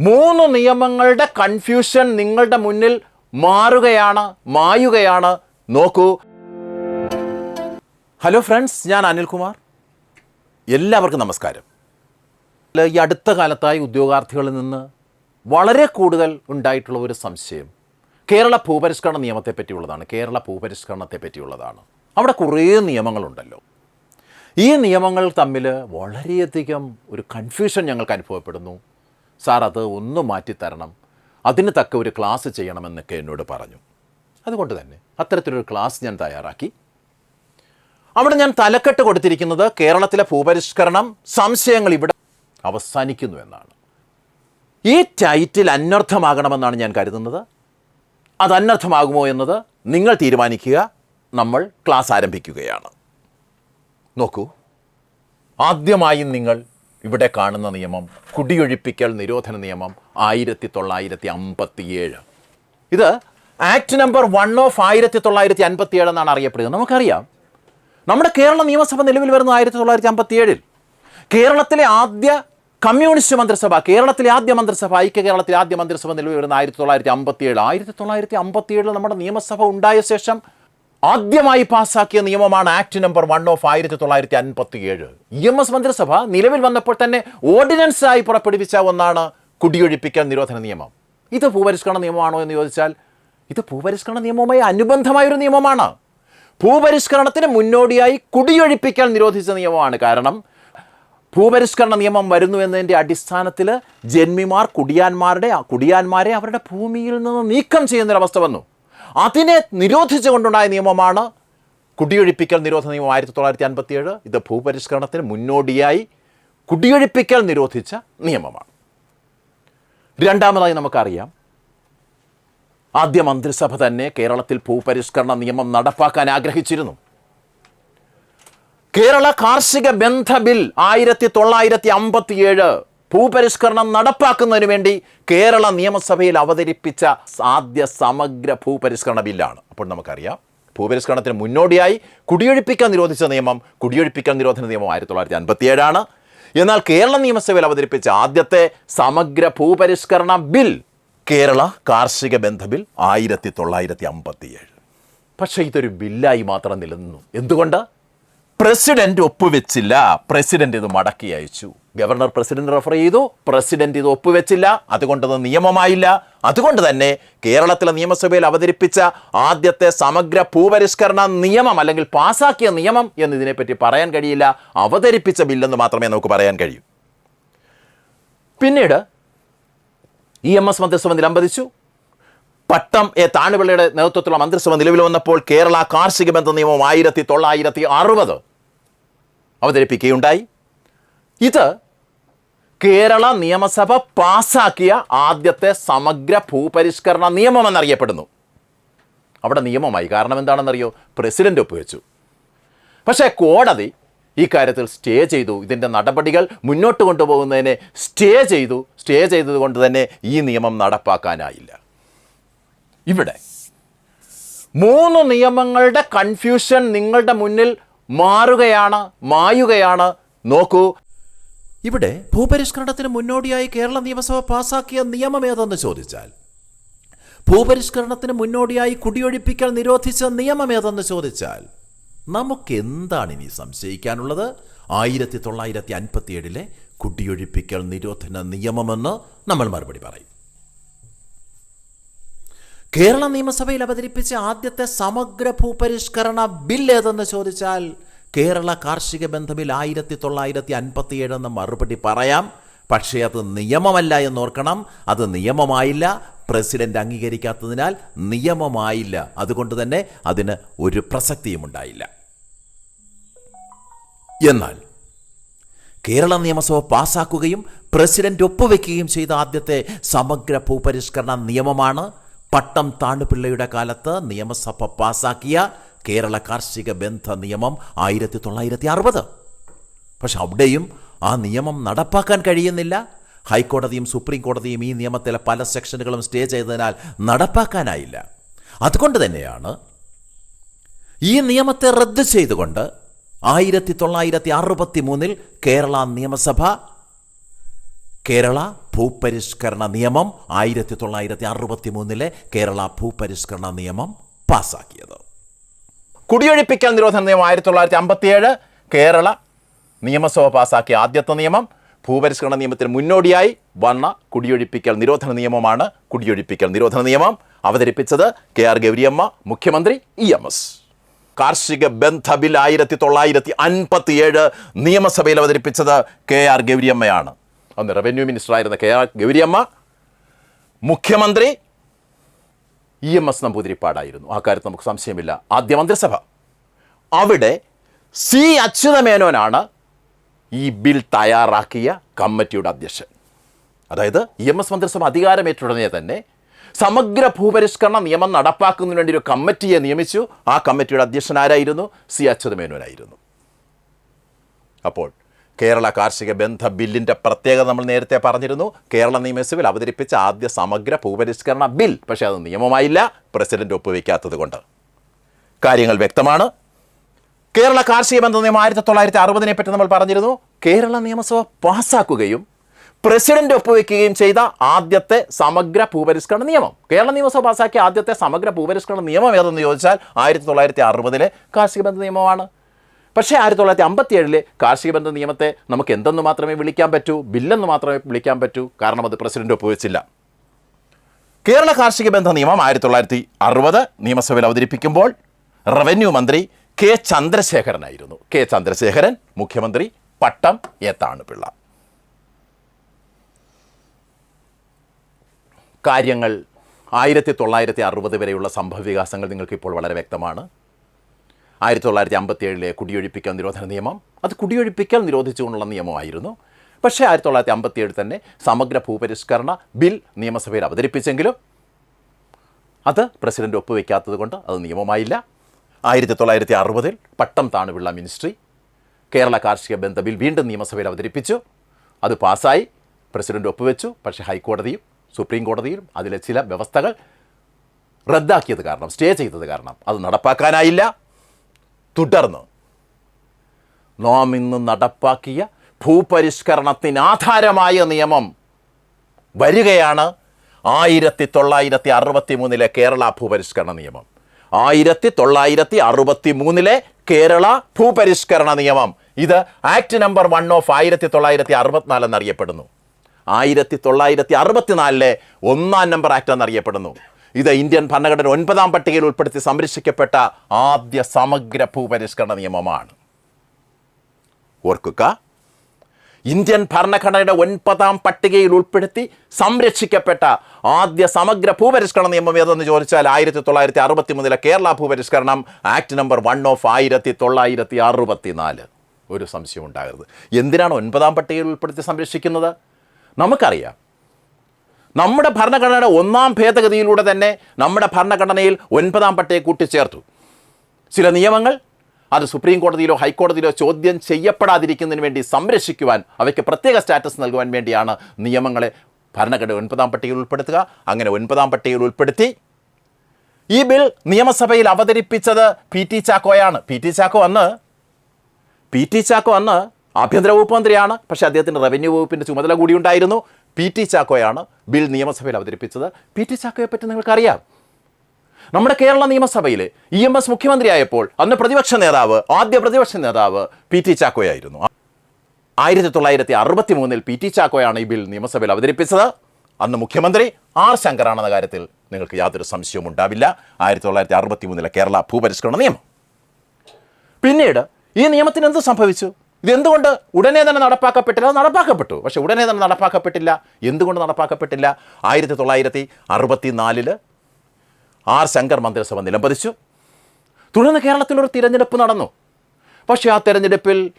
മൂന്ന് നിയമങ്ങളുടെ കൺഫ്യൂഷൻ നിങ്ങളുടെ മുന്നിൽ മാറുകയാണ് മായുകയാണ്. നോക്കൂ. ഹലോ ഫ്രണ്ട്സ് ഞാൻ അനിൽകുമാർ എല്ലാവർക്കും നമസ്കാരം. ഈ അടുത്ത കാലത്തായി ഉദ്യോഗാർത്ഥികളിൽ നിന്ന് വളരെ കൂടുതൽ ഉണ്ടായിട്ടുള്ള ഒരു സംശയം. കേരള ഭൂപരിഷ്കരണ നിയമത്തെ പറ്റിയുള്ളതാണ് കേരള ഭൂപരിഷ്കരണത്തെ പറ്റിയുള്ളതാണ് അവിടെ കുറേ നിയമങ്ങളുണ്ടല്ലോ. ഈ നിയമങ്ങൾ തമ്മിൽ വളരെയധികം ഒരു കൺഫ്യൂഷൻ ഞങ്ങൾക്ക് അനുഭവപ്പെടുന്നു. സാർ അത് ഒന്ന് മാറ്റിത്തരണം. അതിന് തക്ക ഒരു ക്ലാസ് ചെയ്യണമെന്നൊക്കെ എന്നോട് പറഞ്ഞു. അതുകൊണ്ട് തന്നെ അത്തരത്തിലൊരു ക്ലാസ് ഞാൻ തയ്യാറാക്കി. അവിടെ ഞാൻ തലക്കെട്ട് കൊടുത്തിരിക്കുന്നത് കേരളത്തിലെ ഭൂപരിഷ്കരണം സംശയങ്ങൾ ഇവിടെ അവസാനിക്കുന്നു എന്നാണ്. ഈ ടൈറ്റിൽ അന്വർത്ഥമാകണമെന്നാണ് ഞാൻ കരുതുന്നത്. അത് അനർത്ഥമാകുമോ എന്നത് നിങ്ങൾ തീരുമാനിക്കുക. നമ്മൾ ക്ലാസ് ആരംഭിക്കുകയാണ്. നോക്കൂ. ആദ്യമായും നിങ്ങൾ ഇവിടെ കാണുന്ന നിയമം കുടിയൊഴിപ്പിക്കൽ നിരോധന നിയമം ആയിരത്തി തൊള്ളായിരത്തി അമ്പത്തിയേഴ് ഇത് ആക്ട് നമ്പർ വൺ ഓഫ് ആയിരത്തി തൊള്ളായിരത്തി അൻപത്തിയേഴ് എന്നാണ് അറിയപ്പെടുന്നത്. നമുക്കറിയാം. നമ്മുടെ കേരള നിയമസഭ നിലവിൽ വരുന്ന ആയിരത്തി തൊള്ളായിരത്തി അമ്പത്തിയേഴിൽ കേരളത്തിലെ ആദ്യ കമ്മ്യൂണിസ്റ്റ് മന്ത്രിസഭ കേരളത്തിലെ ആദ്യ മന്ത്രിസഭ ഐക്യ കേരളത്തിലെ ആദ്യ മന്ത്രിസഭ നിലവിൽ വരുന്ന ആയിരത്തി തൊള്ളായിരത്തി അമ്പത്തിയേഴ് ആയിരത്തി തൊള്ളായിരത്തി അമ്പത്തിയേഴിൽ നമ്മുടെ നിയമസഭ ഉണ്ടായ ശേഷം ആദ്യമായി പാസ്സാക്കിയ നിയമമാണ് ആക്ട് നമ്പർ വൺ ഓഫ് ആയിരത്തി തൊള്ളായിരത്തി അൻപത്തി ഏഴ് ഇ എം എസ് മന്ത്രിസഭ നിലവിൽ വന്നപ്പോൾ തന്നെ ഓർഡിനൻസായി പുറപ്പെടുവിച്ച ഒന്നാണ് കുടിയൊഴിപ്പിക്കൽ നിരോധന നിയമം. ഇത് ഭൂപരിഷ്കരണ നിയമമാണോ എന്ന് ചോദിച്ചാൽ ഇത് ഭൂപരിഷ്കരണ നിയമവുമായി അനുബന്ധമായ ഒരു നിയമമാണ്. ഭൂപരിഷ്കരണത്തിന് മുന്നോടിയായി കുടിയൊഴിപ്പിക്കൽ നിരോധിച്ച നിയമമാണ് കാരണം ഭൂപരിഷ്കരണ നിയമം വരുന്നു എന്നതിന്റെ അടിസ്ഥാനത്തിൽ ജന്മിമാർ കുടിയാന്മാരുടെ കുടിയാന്മാരെ അവരുടെ ഭൂമിയിൽ നിന്ന് നീക്കം ചെയ്യുന്നൊരവസ്ഥ വന്നു. അതിനെ നിരോധിച്ചുകൊണ്ടുണ്ടായ നിയമമാണ് കുടിയൊഴിപ്പിക്കൽ നിരോധന നിയമം ആയിരത്തി തൊള്ളായിരത്തി അൻപത്തിയേഴ് ഇത് ഭൂപരിഷ്കരണത്തിന് മുന്നോടിയായി കുടിയൊഴിപ്പിക്കൽ നിരോധിച്ച നിയമമാണ്. രണ്ടാമതായി നമുക്കറിയാം ആദ്യ മന്ത്രിസഭ തന്നെ കേരളത്തിൽ ഭൂപരിഷ്കരണ നിയമം നടപ്പാക്കാൻ ആഗ്രഹിച്ചിരുന്നു. കേരള കാർഷിക ബന്ധ ബിൽ ആയിരത്തി തൊള്ളായിരത്തി അമ്പത്തിയേഴ് ഭൂപരിഷ്കരണം നടപ്പാക്കുന്നതിന് വേണ്ടി കേരള നിയമസഭയിൽ അവതരിപ്പിച്ച ആദ്യ സമഗ്ര ഭൂപരിഷ്കരണ ബില്ലാണ്. അപ്പോൾ നമുക്കറിയാം ഭൂപരിഷ്കരണത്തിന് മുന്നോടിയായി കുടിയൊഴിപ്പിക്കാൻ നിരോധിച്ച നിയമം കുടിയൊഴിപ്പിക്കാൻ നിരോധന നിയമം ആയിരത്തി തൊള്ളായിരത്തി അൻപത്തിയേഴാണ് എന്നാൽ കേരള നിയമസഭയിൽ അവതരിപ്പിച്ച ആദ്യത്തെ സമഗ്ര ഭൂപരിഷ്കരണ ബിൽ കേരള കാർഷിക ബന്ധ ബിൽ ആയിരത്തി തൊള്ളായിരത്തി അമ്പത്തിയേഴ് പക്ഷേ ഇതൊരു ബില്ലായി മാത്രം നിലനിന്നു. എന്തുകൊണ്ട്? പ്രസിഡന്റ് ഒപ്പുവെച്ചില്ല. പ്രസിഡന്റ് ഇത് മടക്കി അയച്ചു. ഗവർണർ പ്രസിഡന്റ് റെഫർ ചെയ്തു പ്രസിഡന്റ് ഇത് ഒപ്പുവെച്ചില്ല അതുകൊണ്ട് അത് നിയമമായില്ല. അതുകൊണ്ട് തന്നെ കേരളത്തിലെ നിയമസഭയിൽ അവതരിപ്പിച്ച ആദ്യത്തെ സമഗ്ര ഭൂപരിഷ്കരണ നിയമം അല്ലെങ്കിൽ പാസാക്കിയ നിയമം എന്ന് ഇതിനെപ്പറ്റി പറയാൻ കഴിയില്ല അവതരിപ്പിച്ച ബില്ലെന്ന് മാത്രമേ നമുക്ക് പറയാൻ കഴിയൂ. പിന്നീട് ഇ എം എസ് മന്ത്രിസഭ നിലംപതിച്ചു പട്ടം എ താണുപിള്ളയുടെ നേതൃത്വത്തിലുള്ള മന്ത്രിസഭ നിലവിൽ വന്നപ്പോൾ കേരള കാർഷിക ബന്ധ നിയമം ആയിരത്തി തൊള്ളായിരത്തി അറുപത് അവതരിപ്പിക്കുകയുണ്ടായി. ഇത് കേരള നിയമസഭ പാസാക്കിയ ആദ്യത്തെ സമഗ്ര ഭൂപരിഷ്കരണ നിയമം എന്നറിയപ്പെടുന്നു അവിടെ നിയമമായി. കാരണം എന്താണെന്നറിയോ? പ്രസിഡന്റ് ഒപ്പുവെച്ചു. പക്ഷേ കോടതി ഈ കാര്യത്തിൽ സ്റ്റേ ചെയ്തു. ഇതിന്റെ നടപടികൾ മുന്നോട്ട് കൊണ്ടുപോകുന്നതിനെ സ്റ്റേ ചെയ്തു. സ്റ്റേ ചെയ്തതുകൊണ്ട് തന്നെ ഈ നിയമം നടപ്പാക്കാനായില്ല. ഇവിടെ മൂന്ന് നിയമങ്ങളുടെ കൺഫ്യൂഷൻ നിങ്ങളുടെ മുന്നിൽ മാറുകയാണ് മായുകയാണ്. നോക്കൂ ഇവിടെ ഭൂപരിഷ്കരണത്തിന് മുന്നോടിയായി കേരള നിയമസഭ പാസാക്കിയ നിയമം ഏതെന്ന് ചോദിച്ചാൽ ഭൂപരിഷ്കരണത്തിന് മുന്നോടിയായി കുടിയൊഴിപ്പിക്കൽ നിരോധിച്ച നിയമം ഏതെന്ന് ചോദിച്ചാൽ നമുക്ക് എന്താണ് ഇനി സംശയിക്കാനുള്ളത്? ആയിരത്തി തൊള്ളായിരത്തി അൻപത്തിയേഴിലെ കുടിയൊഴിപ്പിക്കൽ നിരോധന നിയമമെന്ന് നമ്മൾ മറുപടി പറയും. കേരള നിയമസഭയിൽ അവതരിപ്പിച്ച ആദ്യത്തെ സമഗ്ര ഭൂപരിഷ്കരണ ബിൽ ഏതെന്ന് ചോദിച്ചാൽ കേരള കാർഷിക ബന്ധമിൽ ആയിരത്തി തൊള്ളായിരത്തി അൻപത്തിയേഴ് എന്ന മറുപടി പറയാം. പക്ഷേ അത് നിയമമല്ല എന്നോർക്കണം. അത് നിയമമായില്ല. പ്രസിഡന്റ് അംഗീകരിക്കാത്തതിനാൽ നിയമമായില്ല. അതുകൊണ്ട് തന്നെ അതിന് ഒരു പ്രസക്തിയും ഉണ്ടായില്ല. എന്നാൽ കേരള നിയമസഭ പാസാക്കുകയും പ്രസിഡന്റ് ഒപ്പുവെക്കുകയും ചെയ്ത ആദ്യത്തെ സമഗ്ര ഭൂപരിഷ്കരണ നിയമമാണ്. പട്ടം താണുപിള്ളയുടെ കാലത്ത് നിയമസഭ പാസാക്കിയ കേരള കാർഷിക ബന്ധ നിയമം ആയിരത്തി തൊള്ളായിരത്തി അറുപത് പക്ഷെ അവിടെയും ആ നിയമം നടപ്പാക്കാൻ കഴിയുന്നില്ല. ഹൈക്കോടതിയും സുപ്രീം കോടതിയും ഈ നിയമത്തിലെ പല സെക്ഷനുകളും സ്റ്റേ ചെയ്തതിനാൽ നടപ്പാക്കാനായില്ല. അതുകൊണ്ട് തന്നെയാണ് ഈ നിയമത്തെ റദ്ദ് ചെയ്തുകൊണ്ട് ആയിരത്തി തൊള്ളായിരത്തി അറുപത്തി മൂന്നിൽ കേരള നിയമസഭ കേരള ഭൂപരിഷ്കരണ നിയമം ആയിരത്തി തൊള്ളായിരത്തി അറുപത്തി മൂന്നിലെ കേരള ഭൂപരിഷ്കരണ നിയമം പാസാക്കിയത്. കുടിയൊഴിപ്പിക്കൽ നിരോധന നിയമം ആയിരത്തി തൊള്ളായിരത്തി അമ്പത്തിയേഴ് കേരള നിയമസഭ പാസാക്കിയ ആദ്യത്തെ നിയമം. ഭൂപരിഷ്കരണ നിയമത്തിന് മുന്നോടിയായി വന്ന കുടിയൊഴിപ്പിക്കൽ നിരോധന നിയമമാണ് കുടിയൊഴിപ്പിക്കൽ നിരോധന നിയമം അവതരിപ്പിച്ചത് കെ ആർ ഗൗരിയമ്മ മുഖ്യമന്ത്രി ഇ എം എസ്. കാർഷിക ബന്ധ ബിൽ ആയിരത്തി തൊള്ളായിരത്തി അൻപത്തിയേഴ് നിയമസഭയിൽ അവതരിപ്പിച്ചത് കെ ആർ ഗൗരിയമ്മയാണ്. അന്ന് റവന്യൂ മിനിസ്റ്ററായിരുന്ന കെ ആർ ഗൗരിയമ്മ മുഖ്യമന്ത്രി ഇ എം എസ് നമ്പൂതിരിപ്പാടായിരുന്നു. ആ കാര്യത്തിൽ നമുക്ക് സംശയമില്ല. ആദ്യ മന്ത്രിസഭ. അവിടെ സി അച്യുതമേനോനാണ് ഈ ബിൽ തയ്യാറാക്കിയ കമ്മിറ്റിയുടെ അധ്യക്ഷൻ. അതായത് ഇ എം എസ് മന്ത്രിസഭ അധികാരമേറ്റുടനെ തന്നെ സമഗ്ര ഭൂപരിഷ്കരണ നിയമം നടപ്പാക്കുന്നതിന് വേണ്ടി ഒരു കമ്മിറ്റിയെ നിയമിച്ചു. ആ കമ്മിറ്റിയുടെ അധ്യക്ഷൻ ആരായിരുന്നു? സി അച്യുതമേനോനായിരുന്നു. അപ്പോൾ കേരള കാർഷിക ബന്ധ ബില്ലിന്റെ പ്രത്യേകത നമ്മൾ നേരത്തെ പറഞ്ഞിരുന്നു. കേരള നിയമസഭയിൽ അവതരിപ്പിച്ച ആദ്യ സമഗ്ര ഭൂപരിഷ്കരണ ബിൽ. പക്ഷേ അത് നിയമമായില്ല. പ്രസിഡന്റ് ഒപ്പുവെക്കാത്തത് കൊണ്ട്. കാര്യങ്ങൾ വ്യക്തമാണ്. കേരള കാർഷിക ബന്ധ നിയമം ആയിരത്തി തൊള്ളായിരത്തി അറുപതിനെ പറ്റി നമ്മൾ പറഞ്ഞിരുന്നു. കേരള നിയമസഭ പാസ്സാക്കുകയും പ്രസിഡന്റ് ഒപ്പുവെക്കുകയും ചെയ്ത ആദ്യത്തെ സമഗ്ര ഭൂപരിഷ്കരണ നിയമം. കേരള നിയമസഭ പാസ്സാക്കിയ ആദ്യത്തെ സമഗ്ര ഭൂപരിഷ്കരണ നിയമം ഏതെന്ന് ചോദിച്ചാൽ ആയിരത്തി തൊള്ളായിരത്തി അറുപതിലെ കാർഷിക ബന്ധ നിയമമാണ്. പക്ഷേ ആയിരത്തി തൊള്ളായിരത്തി അമ്പത്തി ഏഴിലെ കാർഷിക ബന്ധ നിയമത്തെ നമുക്ക് എന്തെന്ന് മാത്രമേ വിളിക്കാൻ പറ്റൂ? ബില്ലെന്ന് മാത്രമേ വിളിക്കാൻ പറ്റൂ? കാരണം അത് പ്രസിഡന്റ് ഒപ്പുവെച്ചില്ല. കേരള കാർഷിക ബന്ധ നിയമം ആയിരത്തി തൊള്ളായിരത്തി അറുപത് നിയമസഭയിൽ അവതരിപ്പിക്കുമ്പോൾ റവന്യൂ മന്ത്രി കെ ചന്ദ്രശേഖരനായിരുന്നു. കെ ചന്ദ്രശേഖരൻ മുഖ്യമന്ത്രി പട്ടം ഏത്താണ് പിള്ള കാര്യങ്ങൾ ആയിരത്തി തൊള്ളായിരത്തി അറുപത് വരെയുള്ള സംഭവ വികാസങ്ങൾ നിങ്ങൾക്കിപ്പോൾ വളരെ വ്യക്തമാണ്. ആയിരത്തി തൊള്ളായിരത്തി അമ്പത്തി ഏഴിലെ കുടിയൊഴിപ്പിക്കൽ നിരോധന നിയമം. അത് കുടിയൊഴിപ്പിക്കൽ നിരോധിച്ചുകൊണ്ടുള്ള നിയമമായിരുന്നു. പക്ഷേ ആയിരത്തി തൊള്ളായിരത്തി അമ്പത്തി ഏഴ് തന്നെ സമഗ്ര ഭൂപരിഷ്കരണ ബിൽ നിയമസഭയിൽ അവതരിപ്പിച്ചെങ്കിലും അത് പ്രസിഡന്റ് ഒപ്പുവെക്കാത്തത് കൊണ്ട് അത് നിയമമായില്ല. ആയിരത്തി തൊള്ളായിരത്തി അറുപതിൽ പട്ടം താണുവിള്ള മിനിസ്ട്രി കേരള കാർഷിക ബന്ധ ബിൽ വീണ്ടും നിയമസഭയിൽ അവതരിപ്പിച്ചു. അത് പാസ്സായി. പ്രസിഡന്റ് ഒപ്പുവെച്ചു. പക്ഷേ ഹൈക്കോടതിയും സുപ്രീം കോടതിയും അതിലെ ചില വ്യവസ്ഥകൾ റദ്ദാക്കിയത് കാരണം സ്റ്റേ ചെയ്തത് കാരണം അത് നടപ്പാക്കാനായില്ല. തുടർന്ന്. നാം ഇന്ന് നടപ്പാക്കിയ ഭൂപരിഷ്കരണത്തിന് ആധാരമായ നിയമം വരികയാണ് ആയിരത്തി തൊള്ളായിരത്തി അറുപത്തി മൂന്നിലെ കേരള ഭൂപരിഷ്കരണ നിയമം. ആയിരത്തി തൊള്ളായിരത്തി അറുപത്തി മൂന്നിലെ കേരള ഭൂപരിഷ്കരണ നിയമം. ഇത് ആക്ട് നമ്പർ വൺ ഓഫ് ആയിരത്തി തൊള്ളായിരത്തി അറുപത്തിനാല് എന്നറിയപ്പെടുന്നു ആയിരത്തി തൊള്ളായിരത്തി അറുപത്തിനാലിലെ ഒന്നാം നമ്പർ ആക്ട് എന്നറിയപ്പെടുന്നു. ഇത് ഇന്ത്യൻ ഭരണഘടന ഒൻപതാം പട്ടികയിൽ ഉൾപ്പെടുത്തി സംരക്ഷിക്കപ്പെട്ട ആദ്യ സമഗ്ര ഭൂപരിഷ്കരണ നിയമമാണ്. ഓർക്കുക ഇന്ത്യൻ ഭരണഘടനയുടെ ഒൻപതാം പട്ടികയിൽ ഉൾപ്പെടുത്തി സംരക്ഷിക്കപ്പെട്ട ആദ്യ സമഗ്ര ഭൂപരിഷ്കരണ നിയമം ഏതെന്ന് ചോദിച്ചാൽ ആയിരത്തി തൊള്ളായിരത്തി അറുപത്തി മൂന്നിലെ കേരള ഭൂപരിഷ്കരണം ആക്ട് നമ്പർ വൺ ഓഫ് ആയിരത്തി തൊള്ളായിരത്തി അറുപത്തി നാല് ഒരു സംശയം ഉണ്ടാകരുത് എന്തിനാണ് ഒൻപതാം പട്ടികയിൽ ഉൾപ്പെടുത്തി സംരക്ഷിക്കുന്നത്? നമുക്കറിയാം. നമ്മുടെ ഭരണഘടനയുടെ ഒന്നാം ഭേദഗതിയിലൂടെ തന്നെ നമ്മുടെ ഭരണഘടനയിൽ ഒൻപതാം പട്ടയെ കൂട്ടിച്ചേർത്തു. ചില നിയമങ്ങൾ അത് സുപ്രീം കോടതിയിലോ ഹൈക്കോടതിയിലോ ചോദ്യം ചെയ്യപ്പെടാതിരിക്കുന്നതിന് വേണ്ടി സംരക്ഷിക്കുവാൻ അവയ്ക്ക് പ്രത്യേക സ്റ്റാറ്റസ് നൽകുവാൻ വേണ്ടിയാണ് നിയമങ്ങളെ ഭരണഘടന ഒൻപതാം പട്ടികയിൽ ഉൾപ്പെടുത്തുക. അങ്ങനെ ഒൻപതാം പട്ടികയിൽ ഉൾപ്പെടുത്തി ഈ ബിൽ നിയമസഭയിൽ അവതരിപ്പിച്ചത് പി ടി ചാക്കോയാണ്. പി ടി ചാക്കോ അന്ന് പി ടി ചാക്കോ അന്ന് ആഭ്യന്തര വകുപ്പ് മന്ത്രിയാണ്. പക്ഷേ അദ്ദേഹത്തിന് റവന്യൂ വകുപ്പിന്റെ ചുമതല കൂടി ഉണ്ടായിരുന്നു പി ടി ചാക്കോയാണ്. ബിൽ നിയമസഭയിൽ അവതരിപ്പിച്ചത് പി ടി ചാക്കയെപ്പറ്റി പറ്റി നിങ്ങൾക്കറിയാം. നമ്മുടെ കേരള നിയമസഭയിൽ ഇ എം എസ് മുഖ്യമന്ത്രിയായപ്പോൾ അന്ന് പ്രതിപക്ഷ നേതാവ് ആദ്യ പ്രതിപക്ഷ നേതാവ് പി ടി ചാക്കോയായിരുന്നു. ആയിരത്തി തൊള്ളായിരത്തി അറുപത്തി മൂന്നിൽ പി ടി ചാക്കോയാണ് ഈ ബിൽ നിയമസഭയിൽ അവതരിപ്പിച്ചത്. അന്ന് മുഖ്യമന്ത്രി ആർ ശങ്കറാണെന്ന കാര്യത്തിൽ നിങ്ങൾക്ക് യാതൊരു സംശയവും ഉണ്ടാവില്ല. ആയിരത്തി തൊള്ളായിരത്തി അറുപത്തി മൂന്നിലെ കേരള ഭൂപരിഷ്കരണ നിയമം. പിന്നീട് ഈ നിയമത്തിന് എന്ത് സംഭവിച്ചു? ഇതെന്തുകൊണ്ട് ഉടനെ തന്നെ നടപ്പാക്കപ്പെട്ടില്ല? അത് നടപ്പാക്കപ്പെട്ടു. പക്ഷേ ഉടനെ തന്നെ നടപ്പാക്കപ്പെട്ടില്ല. എന്തുകൊണ്ട് നടപ്പാക്കപ്പെട്ടില്ല? ആയിരത്തി തൊള്ളായിരത്തി അറുപത്തി നാലിൽ ആർ ശങ്കർ മന്ത്രിസഭ നിലംപതിച്ചു. തുടർന്ന് കേരളത്തിലൊരു തിരഞ്ഞെടുപ്പ് നടന്നു. പക്ഷേ ആ തിരഞ്ഞെടുപ്പിൽ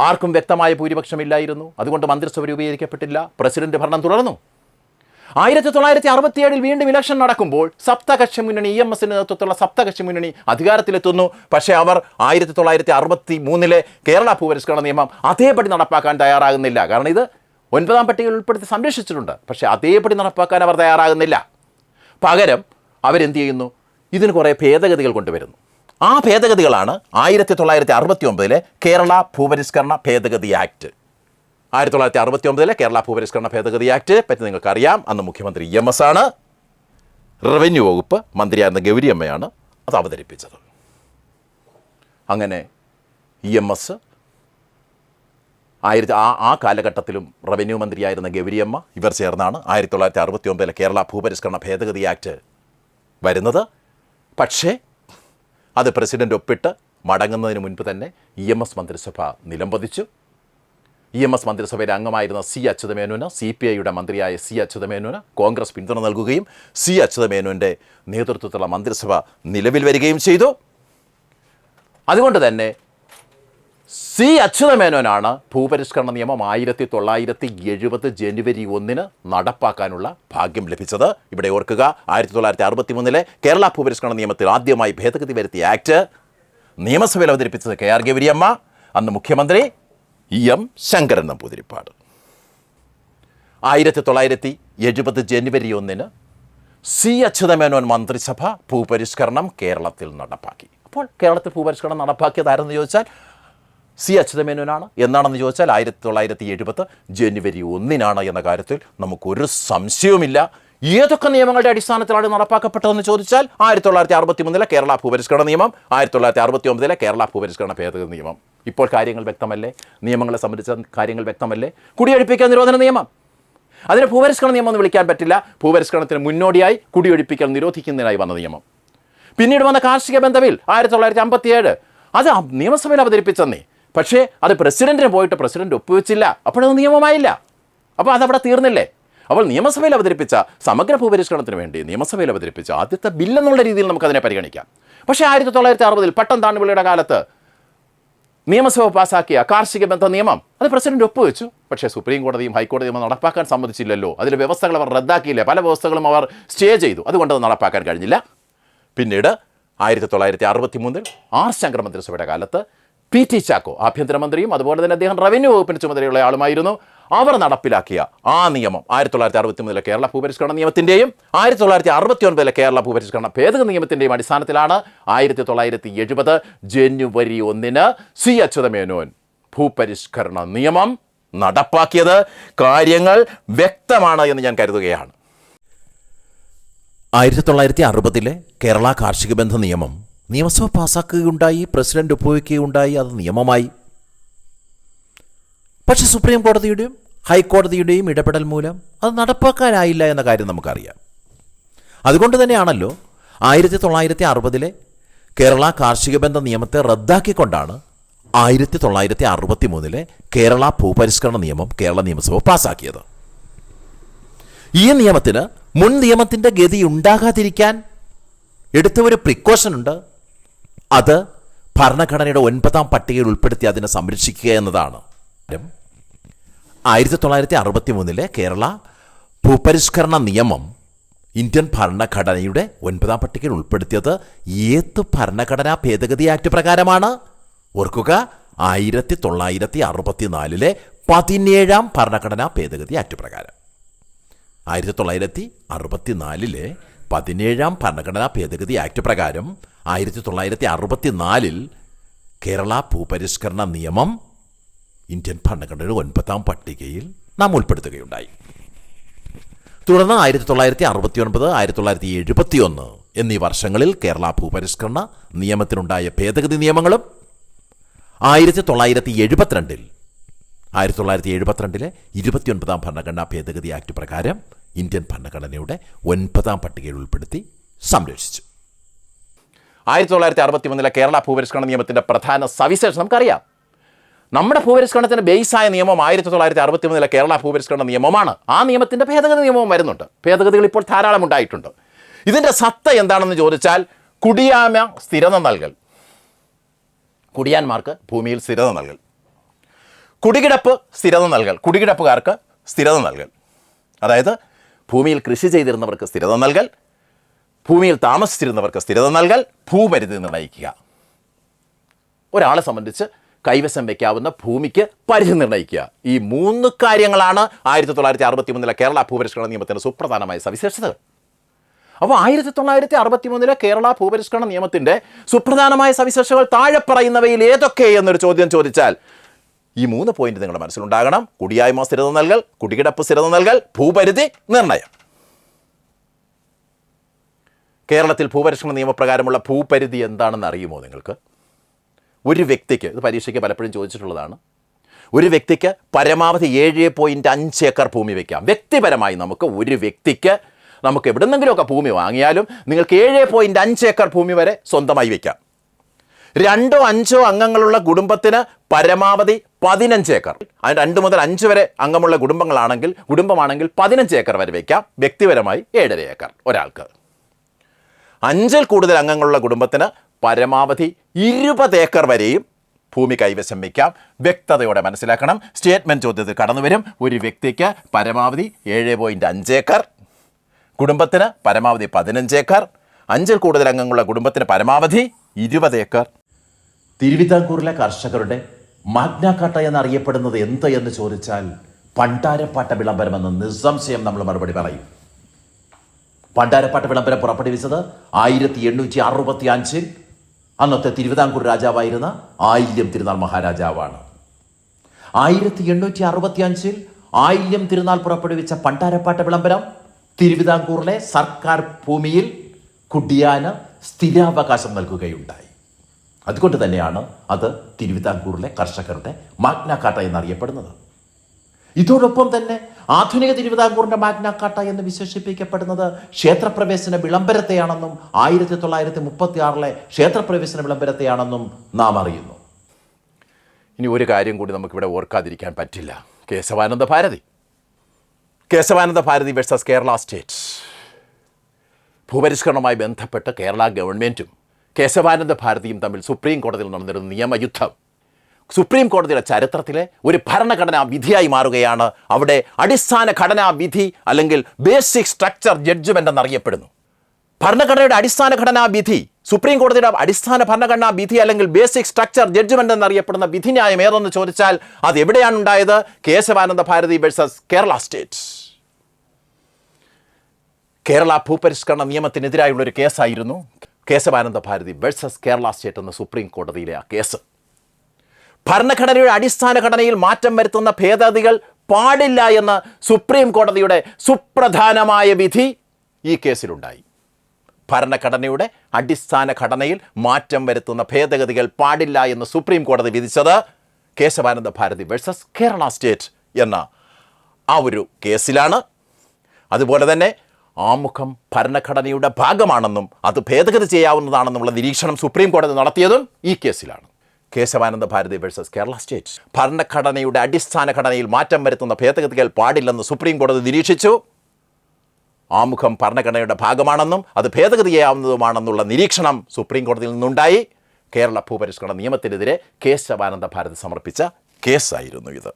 ആർക്കും വ്യക്തമായ ഭൂരിപക്ഷമില്ലായിരുന്നു. അതുകൊണ്ട് മന്ത്രിസഭ രൂപീകരിക്കപ്പെട്ടില്ല. പ്രസിഡന്റ് ഭരണം തുടർന്നു. ആയിരത്തി തൊള്ളായിരത്തി അറുപത്തിയേഴിൽ വീണ്ടും ഇലക്ഷൻ നടക്കുമ്പോൾ സപ്തകക്ഷി മുന്നണി ഇ എം എസിന്റെ നേതൃത്വത്തിലുള്ള സപ്തകക്ഷി മുന്നണി അധികാരത്തിലെത്തുന്നു. പക്ഷേ അവർ ആയിരത്തി തൊള്ളായിരത്തി അറുപത്തി മൂന്നിലെ കേരള ഭൂപരിഷ്കരണ നിയമം അതേപടി നടപ്പാക്കാൻ തയ്യാറാകുന്നില്ല. കാരണം ഇത് ഒൻപതാം പട്ടികയിൽ ഉൾപ്പെടുത്തി സംരക്ഷിച്ചിട്ടുണ്ട്. പക്ഷേ അതേപടി നടപ്പാക്കാൻ അവർ തയ്യാറാകുന്നില്ല. പകരം അവരെന്ത് ചെയ്യുന്നു? ഇതിന് കുറേ ഭേദഗതികൾ കൊണ്ടുവരുന്നു. ആ ഭേദഗതികളാണ് ആയിരത്തി തൊള്ളായിരത്തി അറുപത്തി ഒമ്പതിലെ കേരള ഭൂപരിഷ്കരണ ഭേദഗതി ആക്ട്. ആയിരത്തി തൊള്ളായിരത്തി അറുപത്തി ഒമ്പതിലെ കേരള ഭൂപരിഷ്കരണ ഭേദഗതി ആക്ട് പറ്റി നിങ്ങൾക്കറിയാം. അന്ന് മുഖ്യമന്ത്രി എം എസ് ആണ്. റവന്യൂ വകുപ്പ് മന്ത്രിയായിരുന്ന ഗൗരിയമ്മയാണ് അത് അവതരിപ്പിച്ചത്. അങ്ങനെ ഇ എം എസ് ആയിരത്തി ആ ആ കാലഘട്ടത്തിലും റവന്യൂ മന്ത്രിയായിരുന്ന ഗൗരിയമ്മ ഇവർ ചേർന്നാണ് ആയിരത്തി തൊള്ളായിരത്തി അറുപത്തി ഒമ്പതിലെ കേരള ഭൂപരിഷ്കരണ ഭേദഗതി ആക്ട് വരുന്നത്. പക്ഷേ അത് പ്രസിഡന്റ് ഒപ്പിട്ട് മടങ്ങുന്നതിന് മുൻപ് തന്നെ ഇ എം എസ് മന്ത്രിസഭ നിലംപതിച്ചു. ഇ എം എസ് മന്ത്രിസഭയിലെ അംഗമായിരുന്ന സി അച്യുതമേനോന് സി പി ഐയുടെ മന്ത്രിയായ സി അച്യുതമേനോന് കോൺഗ്രസ് പിന്തുണ നൽകുകയും സി അച്യുതമേനോന്റെ നേതൃത്വത്തിലുള്ള മന്ത്രിസഭ നിലവിൽ വരികയും ചെയ്തു. അതുകൊണ്ട് തന്നെ സി അച്യുതമേനോനാണ് ഭൂപരിഷ്കരണ നിയമം ആയിരത്തി തൊള്ളായിരത്തി എഴുപത് ജനുവരി ഒന്നിന് നടപ്പാക്കാനുള്ള ഭാഗ്യം ലഭിച്ചത്. ഇവിടെ ഓർക്കുക ആയിരത്തി തൊള്ളായിരത്തി അറുപത്തി മൂന്നിലെ കേരള ഭൂപരിഷ്കരണ നിയമത്തിൽ ആദ്യമായി ഭേദഗതി വരുത്തിയ ആക്ട് നിയമസഭയിൽ അവതരിപ്പിച്ചത് കെ ആർ ഗൗരിയമ്മ അന്ന് മുഖ്യമന്ത്രി എം ശങ്കരൻ നമ്പൂതിരിപ്പാട്. ആയിരത്തി തൊള്ളായിരത്തി എഴുപത് ജനുവരി ഒന്നിന് സി അച്യുതമേനോൻ മന്ത്രിസഭ ഭൂപരിഷ്കരണം കേരളത്തിൽ നടപ്പാക്കി. അപ്പോൾ കേരളത്തിൽ ഭൂപരിഷ്കരണം നടപ്പാക്കിയതാരെന്ന് ചോദിച്ചാൽ സി അച്യുതമേനോനാണ്. എന്നാണെന്ന് ചോദിച്ചാൽ ആയിരത്തി തൊള്ളായിരത്തി എഴുപത് ജനുവരി ഒന്നിനാണ് എന്ന കാര്യത്തിൽ നമുക്കൊരു സംശയവുമില്ല. ഏതൊക്കെ നിയമങ്ങളുടെ അടിസ്ഥാനത്തിലാണ് നടപ്പാക്കപ്പെട്ടതെന്ന് ചോദിച്ചാൽ ആയിരത്തി തൊള്ളായിരത്തി അറുപത്തി മൂന്നിലെ കേരള ഭൂപരിഷ്കരണ നിയമം ആയിരത്തി തൊള്ളായിരത്തി അറുപത്തി ഒമ്പതിലെ കേരള ഭൂപരിഷ്കരണ ഭേദഗതി നിയമം. ഇപ്പോൾ കാര്യങ്ങൾ വ്യക്തമല്ലേ? നിയമങ്ങളെ സംബന്ധിച്ച കാര്യങ്ങൾ വ്യക്തമല്ലേ? കുടിയൊഴിപ്പിക്കാൻ നിരോധന നിയമം. അതിന് ഭൂപരിഷ്കരണ നിയമം എന്ന് വിളിക്കാൻ പറ്റില്ല. ഭൂപരിഷ്കരണത്തിന് മുന്നോടിയായി കുടിയൊഴിപ്പിക്കൽ നിരോധിക്കുന്നതിനായി വന്ന നിയമം. പിന്നീട് വന്ന കാർഷിക ബന്ധവിൽ ആയിരത്തി തൊള്ളായിരത്തി അമ്പത്തിയേഴ് അത് നിയമസഭയിൽ അവതരിപ്പിച്ചെന്നേ. പക്ഷേ അത് പ്രസിഡന്റിന് പോയിട്ട് പ്രസിഡന്റ് ഒപ്പുവെച്ചില്ല. അപ്പോഴത് നിയമമായില്ല. അപ്പോൾ അതവിടെ തീർന്നില്ലേ? അപ്പോൾ നിയമസഭയിൽ അവതരിപ്പിച്ച സമഗ്ര ഭൂപരിഷ്കരണത്തിന് വേണ്ടി നിയമസഭയിൽ അവതരിപ്പിച്ച ആദ്യത്തെ ബില്ലെന്നുള്ള രീതിയിൽ നമുക്കതിനെ പരിഗണിക്കാം. പക്ഷേ ആയിരത്തി തൊള്ളായിരത്തി അറുപതിൽ പട്ടം താണ്ടുപിള്ളിയുടെ കാലത്ത് നിയമസഭ പാസാക്കിയ കാർഷിക ബന്ധ നിയമം. അത് പ്രസിഡന്റ് ഒപ്പുവെച്ചു. പക്ഷേ സുപ്രീം കോടതിയും ഹൈക്കോടതിയും നടപ്പാക്കാൻ സമ്മതിച്ചില്ലല്ലോ. അതിലെ വ്യവസ്ഥകൾ അവർ റദ്ദാക്കിയില്ല. പല വ്യവസ്ഥകളും അവർ സ്റ്റേ ചെയ്തു. അതുകൊണ്ട് അത് നടപ്പാക്കാൻ കഴിഞ്ഞില്ല. പിന്നീട് ആയിരത്തി തൊള്ളായിരത്തി അറുപത്തി മൂന്നിൽ ആർ ശങ്കർ മന്ത്രിസഭയുടെ കാലത്ത് പി ടി ചാക്കോ ആഭ്യന്തരമന്ത്രിയും അതുപോലെ തന്നെ അദ്ദേഹം റവന്യൂ വകുപ്പിന് ചുമതലയുള്ള ആളുമായിരുന്നു. അവർ നടപ്പിലാക്കിയ ആ നിയമം. ആയിരത്തി തൊള്ളായിരത്തി അറുപത്തി മൂന്നിലെ കേരള ഭൂപരിഷ്കരണ നിയമത്തിന്റെയും ആയിരത്തി തൊള്ളായിരത്തി അറുപത്തി ഒൻപതിലെ കേരള ഭൂപരിഷ്കരണ ഭേദഗതി നിയമത്തിന്റെയും അടിസ്ഥാനത്തിലാണ് ആയിരത്തി തൊള്ളായിരത്തി എഴുപത് ജനുവരി ഒന്നിന് സി അച്യുതമേനോൻ ഭൂപരിഷ്കരണ നിയമം നടപ്പാക്കിയത്. കാര്യങ്ങൾ വ്യക്തമാണ് എന്ന് ഞാൻ കരുതുകയാണ്. ആയിരത്തി തൊള്ളായിരത്തി അറുപതിലെ കേരള കാർഷിക ബന്ധ നിയമം നിയമസഭ പാസ്സാക്കുകയുണ്ടായി പ്രസിഡന്റ് ഒപ്പുവയ്ക്കുകയുണ്ടായി അത് നിയമമായി പക്ഷെ സുപ്രീം കോടതിയുടെയും ഹൈക്കോടതിയുടെയും ഇടപെടൽ മൂലം അത് നടപ്പാക്കാനായില്ല എന്ന കാര്യം നമുക്കറിയാം. അതുകൊണ്ട് തന്നെയാണല്ലോ ആയിരത്തി തൊള്ളായിരത്തി അറുപതിലെ കേരള കാർഷിക ബന്ധ നിയമത്തെ റദ്ദാക്കിക്കൊണ്ടാണ് ആയിരത്തി തൊള്ളായിരത്തി അറുപത്തി മൂന്നിലെ കേരള ഭൂപരിഷ്കരണ നിയമം കേരള നിയമസഭ പാസാക്കിയത്. ഈ നിയമത്തിന് മുൻ നിയമത്തിന്റെ ഗതി ഉണ്ടാകാതിരിക്കാൻ എടുത്ത ഒരു പ്രിക്കോഷൻ ഉണ്ട്. അത് ഭരണഘടനയുടെ ഒൻപതാം പട്ടികയിൽ ഉൾപ്പെടുത്തി അതിനെ സംരക്ഷിക്കുക എന്നതാണ്. ആയിരത്തി തൊള്ളായിരത്തി അറുപത്തി മൂന്നിലെ കേരള ഭൂപരിഷ്കരണ നിയമം ഇന്ത്യൻ ഭരണഘടനയുടെ ഒൻപതാം പട്ടികയിൽ ഉൾപ്പെടുത്തിയത് ഏത് ഭരണഘടനാ ഭേദഗതി ആക്ട് പ്രകാരമാണ്? ഓർക്കുക ആയിരത്തി തൊള്ളായിരത്തി അറുപത്തിനാലിലെ പതിനേഴാം ഭരണഘടനാ ഭേദഗതി ആക്ട് പ്രകാരം. ആയിരത്തി തൊള്ളായിരത്തി അറുപത്തിനാലിലെ പതിനേഴാം ഭരണഘടനാ ഭേദഗതി ആക്ട് പ്രകാരം ആയിരത്തി തൊള്ളായിരത്തി അറുപത്തിനാലിൽ കേരള ഭൂപരിഷ്കരണ നിയമം ഇന്ത്യൻ ഭരണഘടനയുടെ ഒൻപതാം പട്ടികയിൽ നാം ഉൾപ്പെടുത്തുകയുണ്ടായി. തുടർന്ന് ആയിരത്തി തൊള്ളായിരത്തി അറുപത്തി ഒൻപത് ആയിരത്തി തൊള്ളായിരത്തി എഴുപത്തി ഒന്ന് എന്നീ വർഷങ്ങളിൽ കേരള ഭൂപരിഷ്കരണ നിയമത്തിനുണ്ടായ ഭേദഗതി നിയമങ്ങളും ആയിരത്തി തൊള്ളായിരത്തി എഴുപത്തിരണ്ടിൽ ആയിരത്തി തൊള്ളായിരത്തി എഴുപത്തിരണ്ടിലെ ഇരുപത്തിയൊൻപതാം ഭരണഘടനാ ഭേദഗതി ആക്ട് പ്രകാരം ഇന്ത്യൻ ഭരണഘടനയുടെ ഒൻപതാം പട്ടികയിൽ ഉൾപ്പെടുത്തി സംരക്ഷിച്ചു. ആയിരത്തി തൊള്ളായിരത്തി അറുപത്തി മൂന്നിലെ കേരള ഭൂപരിഷ്കരണ നിയമത്തിന്റെ പ്രധാന സവിശേഷം നമുക്കറിയാം. നമ്മുടെ ഭൂപരിഷ്കരണത്തിന് ബേസായ നിയമം ആയിരത്തി തൊള്ളായിരത്തി അറുപത്തി മൂന്നിലെ കേരള ഭൂപരിഷ്കരണ നിയമമാണ്. ആ നിയമത്തിന്റെ ഭേദഗതി നിയമവും വരുന്നുണ്ട്. ഭേദഗതികൾ ഇപ്പോൾ ധാരാളം ഉണ്ടായിട്ടുണ്ട്. ഇതിന്റെ സത്ത എന്താണെന്ന് ചോദിച്ചാൽ കുടിയാമ സ്ഥിരത നൽകൽ. കുടിയാന്മാർക്ക് ഭൂമിയിൽ സ്ഥിരത നൽകൽ. കുടികിടപ്പ് സ്ഥിരത നൽകൽ. കുടികിടപ്പുകാർക്ക് സ്ഥിരത നൽകൽ. അതായത് ഭൂമിയിൽ കൃഷി ചെയ്തിരുന്നവർക്ക് സ്ഥിരത നൽകൽ ഭൂമിയിൽ താമസിച്ചിരുന്നവർക്ക് സ്ഥിരത നൽകൽ ഭൂപരിധി നിർണയിക്കുക ഒരാളെ സംബന്ധിച്ച് കൈവശം വയ്ക്കാവുന്ന ഭൂമിക്ക് പരിധി നിർണയിക്കുക ഈ മൂന്ന് കാര്യങ്ങളാണ് ആയിരത്തി തൊള്ളായിരത്തി അറുപത്തി മൂന്നിലെ കേരള ഭൂപരിഷ്കരണ നിയമത്തിന്റെ സുപ്രധാനമായ സവിശേഷതകൾ. അപ്പോൾ ആയിരത്തി തൊള്ളായിരത്തി അറുപത്തി മൂന്നിലെ കേരള ഭൂപരിഷ്കരണ നിയമത്തിന്റെ സുപ്രധാനമായ സവിശേഷതകൾ താഴെ പറയുന്നവയിൽ ഏതൊക്കെ എന്നൊരു ചോദ്യം ചോദിച്ചാൽ ഈ മൂന്ന് പോയിന്റ് നിങ്ങളുടെ മനസ്സിലുണ്ടാകണം. കുടിയായ്മ സ്ഥിരത നൽകൽ കുടികിടപ്പ് സ്ഥിരത നൽകൽ ഭൂപരിധി നിർണയം. കേരളത്തിൽ ഭൂപരിഷ്കരണ നിയമപ്രകാരമുള്ള ഭൂപരിധി എന്താണെന്ന് അറിയുമോ നിങ്ങൾക്ക്? ഒരു വ്യക്തിക്ക് ഇത് പരീക്ഷയ്ക്ക് പലപ്പോഴും ചോദിച്ചിട്ടുള്ളതാണ് ഒരു വ്യക്തിക്ക് പരമാവധി ഏഴ് പോയിന്റ് അഞ്ച് ഏക്കർ ഭൂമി വയ്ക്കാം വ്യക്തിപരമായി നമുക്ക് ഒരു വ്യക്തിക്ക് നമുക്ക് എവിടെ നിന്നെങ്കിലുമൊക്കെ ഭൂമി വാങ്ങിയാലും നിങ്ങൾക്ക് ഏഴ് പോയിന്റ് അഞ്ച് ഏക്കർ ഭൂമി വരെ സ്വന്തമായി വയ്ക്കാം രണ്ടോ അഞ്ചോ അംഗങ്ങളുള്ള കുടുംബത്തിന് പരമാവധി പതിനഞ്ച് ഏക്കർ. അതിന് രണ്ട് മുതൽ അഞ്ച് വരെ അംഗമുള്ള കുടുംബങ്ങളാണെങ്കിൽ കുടുംബമാണെങ്കിൽ പതിനഞ്ച് ഏക്കർ വരെ വയ്ക്കാം വ്യക്തിപരമായി ഏഴര ഏക്കർ ഒരാൾക്ക്. അഞ്ചിൽ കൂടുതൽ അംഗങ്ങളുള്ള കുടുംബത്തിന് പരമാവധി ഇരുപത് ഏക്കർ വരെയും ഭൂമി കൈവശം വയ്ക്കാം. വ്യക്തതയോടെ മനസ്സിലാക്കണം. സ്റ്റേറ്റ്മെന്റ് ചോദ്യത്തിൽ കടന്നു വരും. ഒരു വ്യക്തിക്ക് പരമാവധി ഏഴ് പോയിന്റ് അഞ്ച് ഏക്കർ കുടുംബത്തിന് പരമാവധി പതിനഞ്ച് ഏക്കർ അഞ്ചിൽ കൂടുതൽ അംഗങ്ങളുള്ള കുടുംബത്തിന് പരമാവധി ഇരുപത് ഏക്കർ. തിരുവിതാംകൂറിലെ കർഷകരുടെ മാഗ്നാക്കാട്ട എന്നറിയപ്പെടുന്നത് എന്ത് എന്ന് ചോദിച്ചാൽ പണ്ടാരപ്പാട്ട വിളംബരമെന്ന് നിസ്സംശയം നമ്മൾ മറുപടി പറയും. പണ്ടാരപ്പാട്ട വിളംബരം പുറപ്പെടുവിച്ചത് ആയിരത്തി എണ്ണൂറ്റി അറുപത്തി അഞ്ചിൽ അന്നത്തെ തിരുവിതാംകൂർ രാജാവായിരുന്ന ആയില്യം തിരുനാൾ മഹാരാജാവാണ്. ആയിരത്തി എണ്ണൂറ്റി അറുപത്തി അഞ്ചിൽ ആയില്യം തിരുനാൾ പുറപ്പെടുവിച്ച പണ്ടാരപ്പാട്ട വിളംബരം തിരുവിതാംകൂറിലെ സർക്കാർ ഭൂമിയിൽ കുടിയാന് സ്ഥിരാവകാശം നൽകുകയുണ്ടായി. അതുകൊണ്ട് തന്നെയാണ് അത് തിരുവിതാംകൂറിലെ കർഷകരുടെ മാഗ്നാക്കാട്ട എന്നറിയപ്പെടുന്നത്. ഇതോടൊപ്പം തന്നെ ആധുനിക തിരുവിതാംകൂറിന്റെ മാഗ്നാക്കാട്ട എന്ന് വിശേഷിപ്പിക്കപ്പെടുന്നത് ക്ഷേത്രപ്രവേശന വിളംബരത്തെയാണെന്നും ആയിരത്തി തൊള്ളായിരത്തി മുപ്പത്തി ആറിലെ ക്ഷേത്രപ്രവേശന വിളംബരത്തെയാണെന്നും നാം അറിയുന്നു. ഇനി ഒരു കാര്യം കൂടി നമുക്കിവിടെ ഓർക്കാതിരിക്കാൻ പറ്റില്ല. Kesavananda Bharati. Keshavananda Bharati versus Kerala state. ഭൂപരിഷ്കരണവുമായി ബന്ധപ്പെട്ട് കേരള ഗവൺമെന്റും കേശവാനന്ദ ഭാരതിയും തമ്മിൽ സുപ്രീം കോടതിയിൽ നടന്നിരുന്ന നിയമയുദ്ധം സുപ്രീം കോടതിയുടെ ചരിത്രത്തിലെ ഒരു ഭരണഘടനാ വിധിയായി മാറുകയാണ്. അവിടെ അടിസ്ഥാന ഘടനാ വിധി അല്ലെങ്കിൽ ബേസിക് സ്ട്രക്ചർ ജഡ്ജ്മെന്റ് എന്നറിയപ്പെടുന്നു. ഭരണഘടനയുടെ അടിസ്ഥാന ഘടനാ വിധി സുപ്രീം കോടതിയുടെ അടിസ്ഥാന ഭരണഘടനാ വിധി അല്ലെങ്കിൽ ബേസിക് സ്ട്രക്ചർ ജഡ്ജ്മെന്റ് എന്നറിയപ്പെടുന്ന വിധിന്യായം ഏതെന്ന് ചോദിച്ചാൽ അത് എവിടെയാണ് ഉണ്ടായത്? Keshavananda Bharati versus Kerala state. Kerala ഭൂപരിഷ്കരണ നിയമത്തിനെതിരായുള്ള ഒരു കേസായിരുന്നു കേശവാനന്ദ ഭാരതി വേഴ്സസ് കേരള സ്റ്റേറ്റ് എന്ന സുപ്രീം കോടതിയിലെ ആ കേസ്. ഭരണഘടനയുടെ അടിസ്ഥാന ഘടനയിൽ മാറ്റം വരുത്തുന്ന ഭേദഗതികൾ പാടില്ല എന്ന സുപ്രീം കോടതിയുടെ സുപ്രധാനമായ വിധി ഈ കേസിലുണ്ടായി. ഭരണഘടനയുടെ അടിസ്ഥാന ഘടനയിൽ മാറ്റം വരുത്തുന്ന ഭേദഗതികൾ പാടില്ല എന്ന് സുപ്രീം കോടതി വിധിച്ചത് കേശവാനന്ദ ഭാരതി വേഴ്സസ് കേരള സ്റ്റേറ്റ് എന്ന ആ ഒരു കേസിലാണ്. അതുപോലെ തന്നെ ആമുഖം ഭരണഘടനയുടെ ഭാഗമാണെന്നും അത് ഭേദഗതി ചെയ്യാവുന്നതാണെന്നുള്ള നിരീക്ഷണം സുപ്രീം കോടതി നടത്തിയതും ഈ കേസിലാണ്. Keshavananda Bharati versus Kerala state. ഭരണഘടനയുടെ അടിസ്ഥാന ഘടനയിൽ മാറ്റം വരുത്തുന്ന ഭേദഗതികൾ പാടില്ലെന്ന് സുപ്രീം കോടതി നിരീക്ഷിച്ചു. ആമുഖം ഭരണഘടനയുടെ ഭാഗമാണെന്നും അത് ഭേദഗതിയാവുന്നതുമാണെന്നുള്ള നിരീക്ഷണം സുപ്രീം കോടതിയിൽ നിന്നുണ്ടായി. കേരള ഭൂപരിഷ്കരണ നിയമത്തിനെതിരെ കേശവാനന്ദ ഭാരതി സമർപ്പിച്ച കേസായിരുന്നു ഇത്.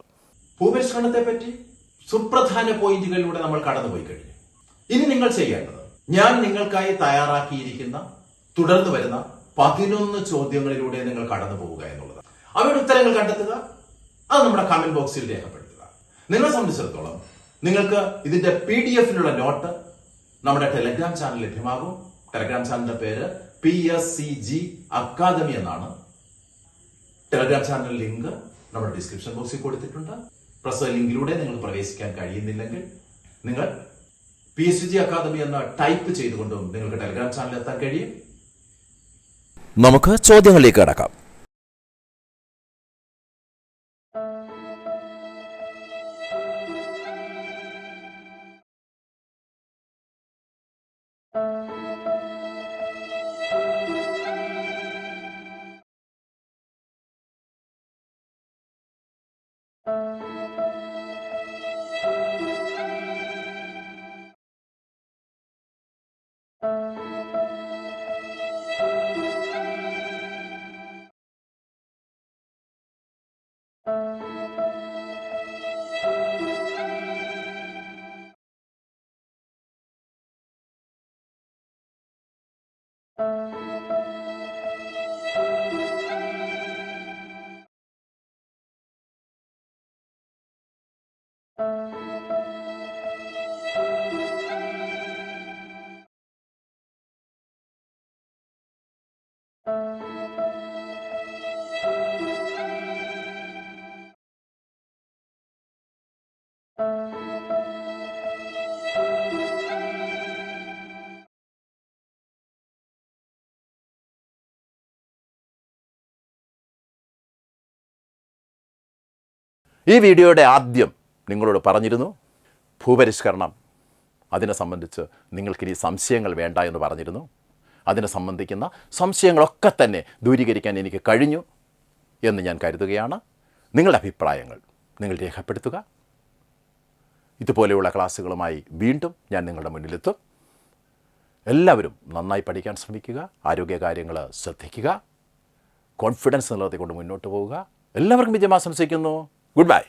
ഭൂപരിഷ്കരണത്തെ പറ്റി സുപ്രധാന പോയിന്റുകളിലൂടെ നമ്മൾ കടന്നുപോയി കഴിഞ്ഞു. ഇനി നിങ്ങൾ ചെയ്യേണ്ടത് ഞാൻ നിങ്ങൾക്കായി തയ്യാറാക്കിയിരിക്കുന്ന തുടർന്ന് വരുന്ന പതിനൊന്ന് ചോദ്യങ്ങളിലൂടെ നിങ്ങൾ കടന്നു പോവുക എന്നുള്ളത്. അവയുടെ ഉത്തരങ്ങൾ കണ്ടെത്തുക. അത് നമ്മുടെ കമന്റ് ബോക്സിൽ രേഖപ്പെടുത്തുക. നിങ്ങളെ സംബന്ധിച്ചിടത്തോളം നിങ്ങൾക്ക് ഇതിന്റെ പി ഡി എഫിലുള്ള നോട്ട് നമ്മുടെ ടെലഗ്രാം ചാനൽ ലഭ്യമാകും ടെലഗ്രാം ചാനലിന്റെ പേര് P S C G academy എന്നാണ്. ടെലഗ്രാം ചാനൽ ലിങ്ക് നമ്മുടെ ഡിസ്ക്രിപ്ഷൻ ബോക്സിൽ കൊടുത്തിട്ടുണ്ട്. പ്രസ് ലിങ്കിലൂടെ നിങ്ങൾ പ്രവേശിക്കാൻ കഴിയുന്നില്ലെങ്കിൽ നിങ്ങൾ പി എസ് ജി അക്കാദമി എന്ന് ടൈപ്പ് ചെയ്തുകൊണ്ടും നിങ്ങൾക്ക് ടെലഗ്രാം ചാനലിൽ എത്താൻ കഴിയും. നമുക്ക് ചോദ്യങ്ങളിലേക്ക് കടക്കാം. ഈ വീഡിയോയുടെ ആദ്യം നിങ്ങളോട് പറഞ്ഞിരുന്നു ഭൂപരിഷ്കരണം. അതിനെ സംബന്ധിച്ച് നിങ്ങൾക്കിനി സംശയങ്ങൾ വേണ്ട എന്ന് പറഞ്ഞിരുന്നു. അതിനെ സംബന്ധിക്കുന്ന സംശയങ്ങളൊക്കെ തന്നെ ദൂരീകരിക്കാൻ എനിക്ക് കഴിഞ്ഞു എന്ന് ഞാൻ കരുതുകയാണ്. നിങ്ങളുടെ അഭിപ്രായങ്ങൾ നിങ്ങൾ രേഖപ്പെടുത്തുക. ഇതുപോലെയുള്ള ക്ലാസ്സുകളുമായി വീണ്ടും ഞാൻ നിങ്ങളുടെ മുന്നിലെത്തും. എല്ലാവരും നന്നായി പഠിക്കാൻ ശ്രമിക്കുക ആരോഗ്യകാര്യങ്ങൾ ശ്രദ്ധിക്കുക കോൺഫിഡൻസ് നിലനിർത്തിക്കൊണ്ട് മുന്നോട്ട് പോവുക. എല്ലാവർക്കും വിജയം ആശംസിക്കുന്നു. goodbye.